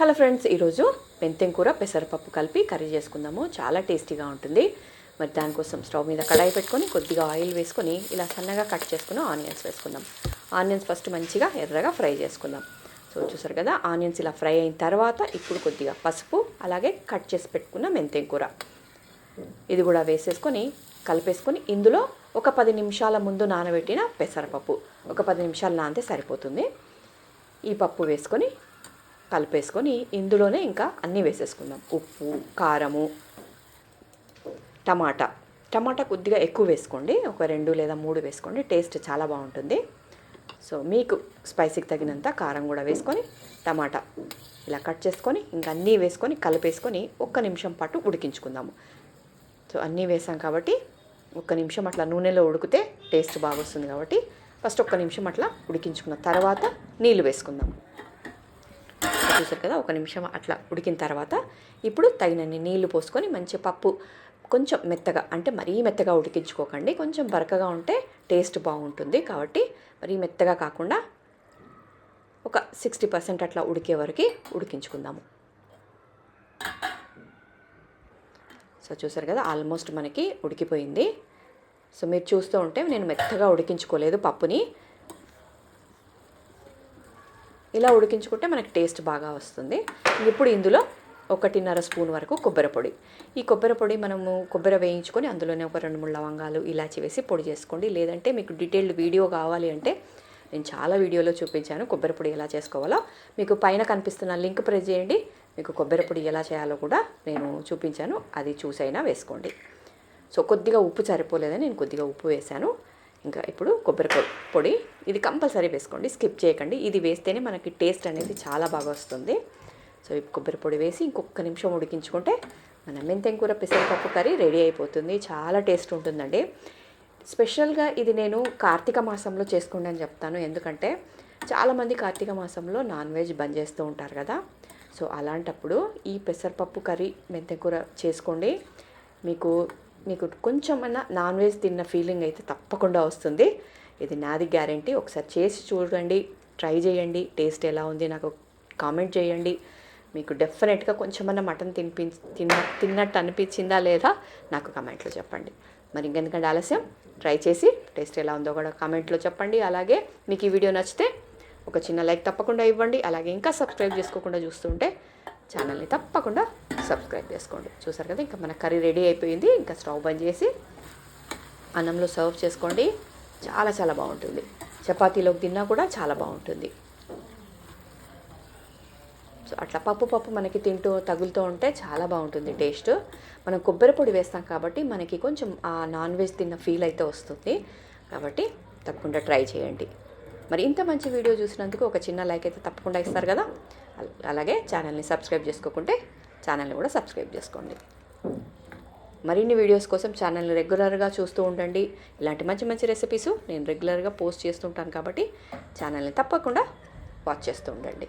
Hello friends ఈరోజు మెంతెం కూర పెసరపప్పు కలిపి కర్రీ చేసుకుందాము. చాలా టేస్టీగా ఉంటుంది. మరి దానికోసం స్టవ్ మీద కడాయి పెట్టుకొని కొద్దిగా ఆయిల్ వేసుకొని ఇలా సన్నగా కట్ చేసుకుని ఆనియన్స్ వేసుకుందాం. ఆనియన్స్ ఫస్ట్ మంచిగా ఎర్రగా ఫ్రై చేసుకుందాం. సో చూసారు కదా ఆనియన్స్ ఇలా ఫ్రై అయిన తర్వాత ఇప్పుడు కొద్దిగా పసుపు అలాగే కట్ చేసి పెట్టుకున్న మెంతెం కూర. ఇది కూడా వేసేసుకొని కలిపేసుకొని ఇందులో ఒక పది నిమిషాల ముందు నానబెట్టిన పెసరపప్పు. ఒక పది నిమిషాలు నానితే సరిపోతుంది. ఈ పప్పు వేసుకొని కలిపేసుకొని ఇందులోనే ఇంకా అన్నీ వేసేసుకుందాం. ఉప్పు కారము టమాటా. టమాటా కొద్దిగా ఎక్కువ వేసుకోండి. ఒక రెండు లేదా మూడు వేసుకోండి. టేస్ట్ చాలా బాగుంటుంది. సో మీకు స్పైసీకి తగినంత కారం కూడా వేసుకొని టమాటా ఇలా కట్ చేసుకొని ఇంకా అన్నీ వేసుకొని కలిపేసుకొని ఒక్క నిమిషం పాటు ఉడికించుకుందాము. సో అన్నీ వేసాం కాబట్టి ఒక్క నిమిషం అట్లా నూనెలో ఉడికితే టేస్ట్ బాగా వస్తుంది కాబట్టి ఫస్ట్ ఒక్క నిమిషం అట్లా ఉడికించుకున్న తర్వాత నీళ్ళు వేసుకుందాం చూసారు కదా ఒక నిమిషం అట్లా ఉడికిన తర్వాత ఇప్పుడు తగినన్ని నీళ్ళు పోసుకొని మంచి పప్పు కొంచెం మెత్తగా అంటే మరీ మెత్తగా ఉడికించుకోకండి. కొంచెం బరకగా ఉంటే టేస్ట్ బాగుంటుంది. కాబట్టి మరీ మెత్తగా కాకుండా ఒక సిక్స్టీ పర్సెంట్ అట్లా ఉడికే వరకు ఉడికించుకుందాము. సో చూసారు కదా ఆల్మోస్ట్ మనకి ఉడికిపోయింది. సో మీరు చూస్తూ ఉంటే నేను మెత్తగా ఉడికించుకోలేదు పప్పుని. ఇలా ఉడికించుకుంటే మనకి టేస్ట్ బాగా వస్తుంది. ఇప్పుడు ఇందులో ఒకటిన్నర స్పూన్ వరకు కొబ్బరి పొడి. ఈ కొబ్బరి పొడి మనము కొబ్బరి వేయించుకొని అందులోనే ఒక రెండు మూడు లవంగాలు ఇలాచి వేసి పొడి చేసుకోండి. లేదంటే మీకు డీటెయిల్డ్ వీడియో కావాలి అంటే నేను చాలా వీడియోలో చూపించాను కొబ్బరి పొడి ఎలా చేసుకోవాలో. మీకు పైన కనిపిస్తున్న లింక్ ప్రెస్ చేయండి. మీకు కొబ్బరి పొడి ఎలా చేయాలో కూడా నేను చూపించాను. అది చూసైనా వేసుకోండి. సో కొద్దిగా ఉప్పు సరిపోలేదని నేను కొద్దిగా ఉప్పు వేశాను. ఇంకా ఇప్పుడు కొబ్బరి పొడి. ఇది కంపల్సరీ వేసుకోండి స్కిప్ చేయకండి. ఇది వేస్తేనే మనకి టేస్ట్ అనేది చాలా బాగా వస్తుంది. సో ఈ కొబ్బరి పొడి వేసి ఇంకొక నిమిషం ఉడికించుకుంటే మన మెంతెం కూర పెసరపప్పు కర్రీ రెడీ అయిపోతుంది. చాలా టేస్ట్ ఉంటుందండి. స్పెషల్గా ఇది నేను కార్తీక మాసంలో చేసుకోండి అని చెప్తాను. ఎందుకంటే చాలామంది కార్తీక మాసంలో నాన్ వెజ్ బంద్ చేస్తూ ఉంటారు కదా. సో అలాంటప్పుడు ఈ పెసరపప్పు కర్రీ మెంతెం కూర చేసుకోండి. మీకు మీకు కొంచెమైనా నాన్ వెజ్ తిన్న ఫీలింగ్ అయితే తప్పకుండా వస్తుంది. ఇది నాది గ్యారంటీ. ఒకసారి చేసి చూడండి ట్రై చేయండి. టేస్ట్ ఎలా ఉంది నాకు కామెంట్ చేయండి. మీకు డెఫినెట్గా కొంచెమన్నా మటన్ తినిపి తిన్న తిన్నట్టు అనిపించిందా లేదా నాకు కామెంట్లో చెప్పండి. మరి ఇంకెందుకంటే ఆలస్యం? ట్రై చేసి టేస్ట్ ఎలా ఉందో కూడా కామెంట్లో చెప్పండి. అలాగే మీకు ఈ వీడియో నచ్చితే ఒక చిన్న లైక్ తప్పకుండా ఇవ్వండి. అలాగే ఇంకా సబ్స్క్రైబ్ చేసుకోకుండా చూస్తుంటే ఛానల్ని తప్పకుండా సబ్స్క్రైబ్ చేసుకోండి. చూసారు కదా ఇంకా మన కర్రీ రెడీ అయిపోయింది. ఇంకా స్టవ్ బంద్ చేసి అన్నంలో సర్వ్ చేసుకోండి. చాలా చాలా బాగుంటుంది. చపాతీలోకి తిన్నా కూడా చాలా బాగుంటుంది. సో అట్లా పప్పు పప్పు మనకి తింటూ తగులుతూ ఉంటే చాలా బాగుంటుంది టేస్ట్. మనం కొబ్బరి పొడి వేస్తాం కాబట్టి మనకి కొంచెం ఆ నాన్ వెజ్ తిన్న ఫీల్ అయితే వస్తుంది. కాబట్టి తప్పకుండా ట్రై చేయండి. మరి ఇంత మంచి వీడియో చూసినందుకు ఒక చిన్న లైక్ అయితే తప్పకుండా ఇస్తారు కదా. అలాగే ఛానల్ని సబ్స్క్రైబ్ చేసుకోకుంటే ఛానల్ని కూడా సబ్స్క్రైబ్ చేసుకోండి. మరిన్ని వీడియోస్ కోసం ఛానల్ని రెగ్యులర్గా చూస్తూ ఉండండి. ఇలాంటి మంచి మంచి రెసిపీస్ నేను రెగ్యులర్గా పోస్ట్ చేస్తుంటాను కాబట్టి ఛానల్ని తప్పకుండా వాచ్ చేస్తూ ఉండండి.